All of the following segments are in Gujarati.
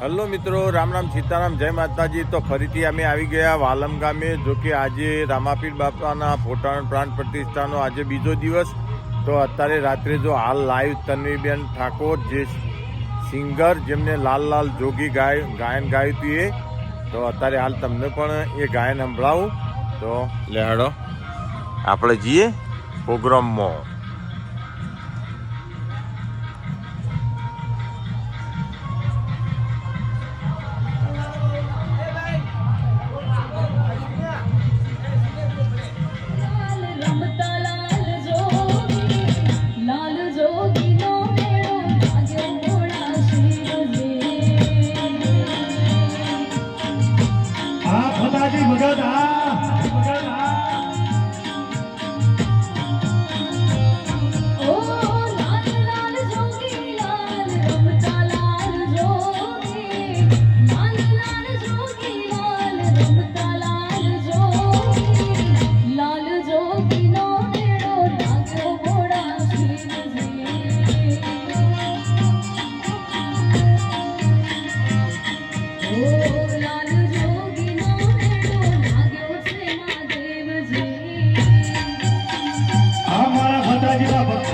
હલો મિત્રો, રામ રામ સીતારામ, જય માતાજી. તો ફરીથી અમે આવી ગયા વાલમ ગામે, જો કે આજે રામાપીર બાપાના ફોટાણ પ્રાણ પ્રતિષ્ઠાનો આજે બીજો દિવસ. તો અત્યારે રાત્રે જો હાલ લાઈવ તન્વીબેન ઠાકોર, જે સિંગર જેમને લાલ લાલ જોગી ગાય, ગાયન ગાયું હતું એ. તો અત્યારે હાલ તમને પણ એ ગાયન સંભળાવું. તો લેહાડો, આપણે જઈએ પ્રોગ્રામમાં.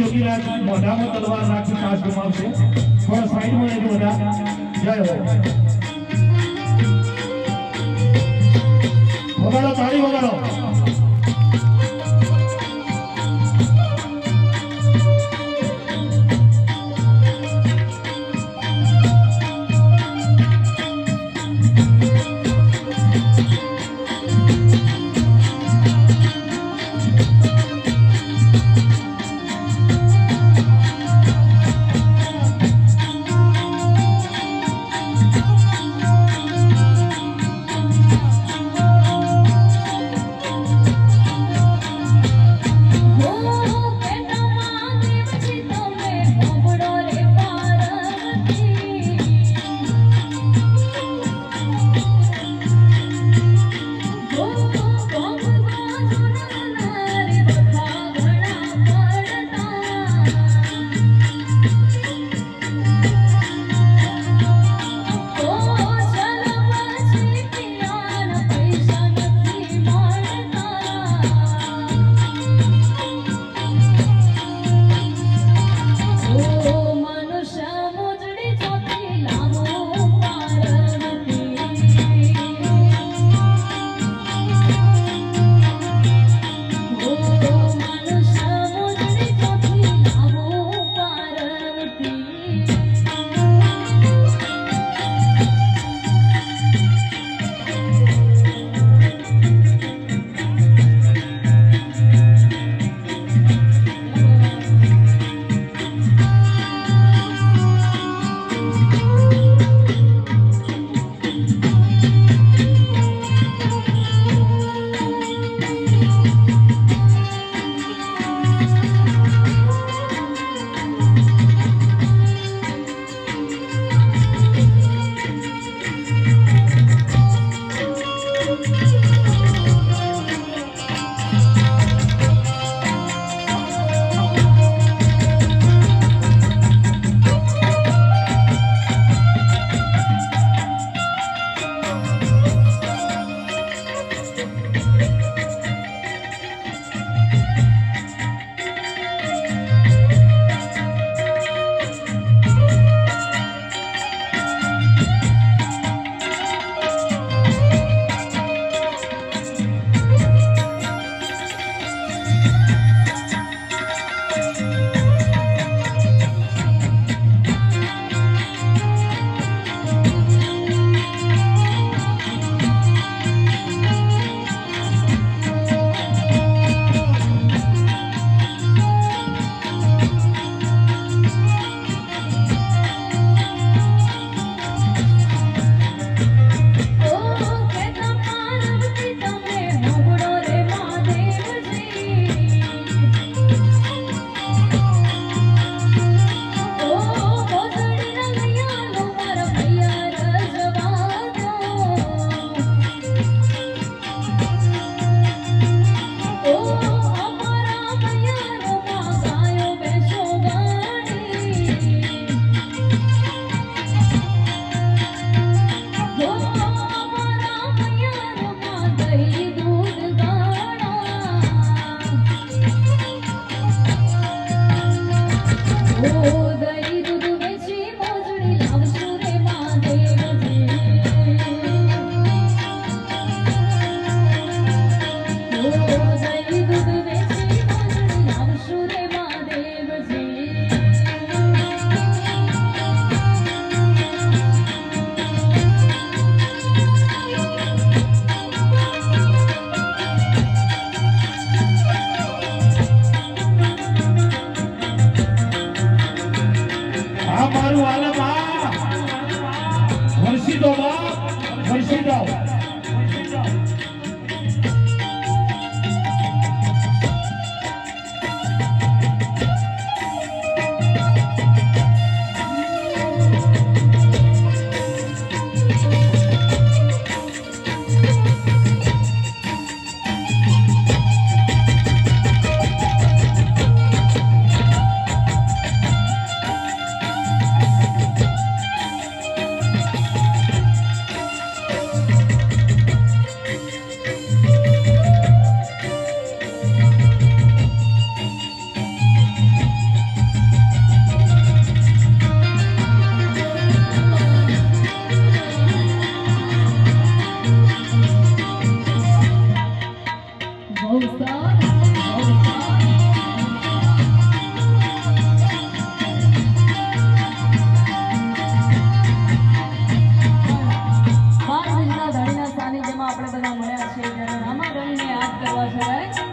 યોગીરાજ મોઢામાં તલવાર નાખી કાચ ગુમાવશે. થોડા સાઈડમાં રહેજો બધા જય હો. વગાડો, તાળી વગાડો. જેમાં આપણે બધા મળ્યા છીએ. ત્યારે રામારણને યાદ કરવા સિવાય